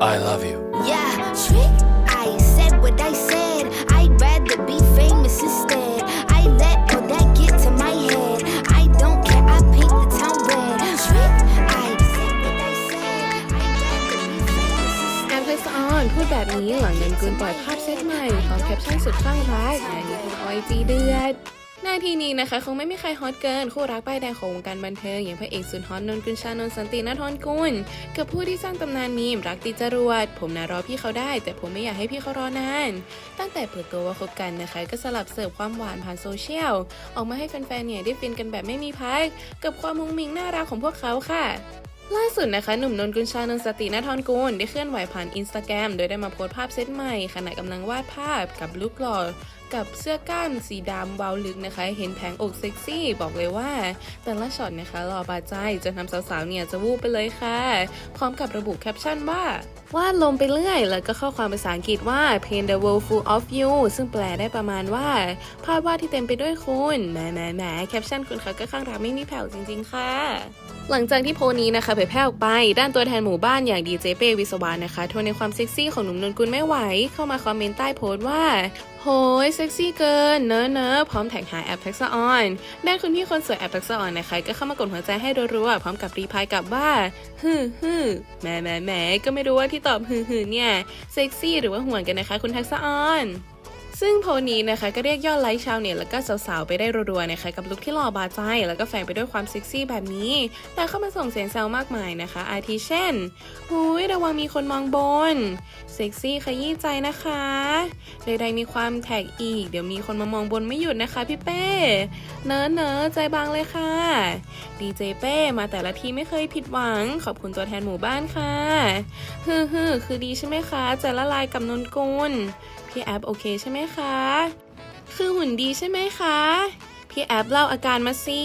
I love you. Yeah, trick. I said what I said. I'd rather be famous instead. I let all that get to my head. I don't care. I paint the town red. Trick. I said what I said. I'd rather be famous แอ instead. มเพสออนพูดแบบนี้หลังเดินกุลปล่อยภาพเซตใหม่พร้อมแคปชั่นสุดข้างรักงานนี้คุณออยจีเดือด นาทีนี้นะคะคงไม่มีใครฮอตเกิน คู่รักป้ายแดงของวงการบันเทิง อย่างพระเอกสุดฮอตนนกุลชานนสันตินทรกุลกับผู้ที่สร้างตำนานมีมรักติดจรวด ผมนะรอพี่เขาได้ แต่ผมไม่อยากให้พี่เขารอนาน ตั้งแต่เปิดตัวว่าคบกันนะคะ ก็สลับเสิร์ฟความหวานผ่านโซเชียล ออกมาให้แฟนๆเนี่ยได้ฟินกันแบบไม่มีพักกับความมุ้งมิ้งน่ารักของพวกเขาค่ะล่าสุดนะคะหนุ่มนนกุลชานนสตินทรกุลได้เคลื่อนไหวผ่านอินสตาแกรมโดยได้มาโพสต์ภาพเซตใหม่ขณะกำลังวาดภาพกับลุคหล่อกับเสื้อกล้ามสีดำเวาลึกนะคะ เห็นแผงอกเซ็กซี่ บอกเลยว่า แต่ละช็อตนะคะหล่อบาดใจจนทำสาวๆเนี่ยจะวูบไปเลยค่ะ พร้อมกับระบุแคปชั่นว่าวาดลมไปเรื่อย แล้วก็ข้อความภาษาอังกฤษว่า paint the world full of you ซึ่งแปลได้ประมาณว่า ภาพวาดที่เต็มไปด้วยคุณแหมแหมแหมแคปชั่นคุณเขาก็ข้างรักไม่มีแผ่วจริง ๆ ค่ะ หลังจากที่โพสต์นี้นะคะเผยแพร่ออกไป ด้านตัวแทนหมู่บ้านอย่างดีเจเป้วิศวานะคะทนในความเซ็กซี่ของหนุ่มนนกุลไม่ไหว เข้ามาคอมเมนต์ใต้โพสต์ว่าโหยเซ็กซี่เกินเนอะเนอะพร้อมแท็กหาแอปแท็กซ์ออนด้านคุณพี่คนสวยแอปแท็กซ์ออนนะคะก็เข้ามากดหัวใจให้รัวๆพร้อมกับรีพายกลับว่าฮึ่ฮึ่แหมแหมแหมก็ไม่รู้ว่าที่ตอบฮึ่ฮึ่เนี่ยเซ็กซี่หรือว่าห่วงกันนะคะ คุณแท็กซ์ออน ซึ่งโพนี้นะคะก็เรียกยอดไลค์ชาวเน็ตแล้วก็สาวๆ ไปได้รัวๆนะคะกับลุคที่หล่อบาดใจแล้วก็แฝงไปด้วยความเซ็กซี่แบบนี้แต่เข้ามาส่งเสียงแซวมากมายนะคะ อาทิเช่นหุยระวังมีคนมองบนเซ็กซี่ขยี้ใจนะคะใดๆมีความแท็กอีก เดี๋ยวมีคนมามองบนไม่หยุดนะคะพี่เป้เนอะเนอะใจบางเลยค่ะดีเจเป้มาแต่ละทีไม่เคยผิดหวัง ขอบคุณตัวแทนหมู่บ้านค่ะฮึ่ฮึ่คือดีใช่ไหมคะใจะละลายกับนนกุล พี่แอปโอเคใช่ไหมคะ คือหุ่นดีใช่ไหมคะ พี่แอปเล่าอาการมาสิ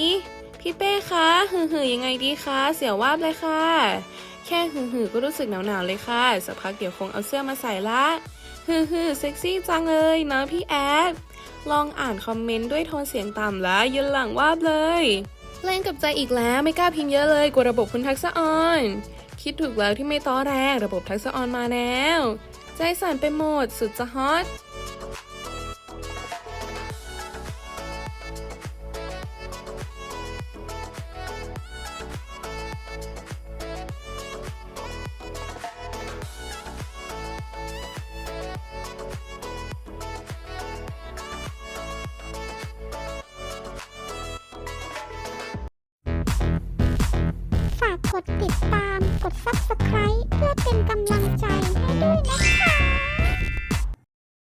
พี่เป้คะหือหือยังไงดีคะ เสียววาบเลยค่ะ แค่หือหือก็รู้สึกหนาวๆเลยค่ะ สักพักเดี๋ยวคงเอาเสื้อมาใส่ละหือหือเซ็กซี่จังเลยนะพี่แอปลองอ่านคอมเมนต์ด้วยโทนเสียงต่ำแล้วยืนหลังวาบเลย เล่นกับใจอีกแล้วไม่กล้าพิมพ์เยอะเลยกลัวระบบคุณทักษะออน คิดถูกแล้วที่ไม่ต้อแรงระบบทักษะออนมาแล้ว ใจสั่นไปหมดสุดจะฮอตฝากกดติดตาม กด subscribe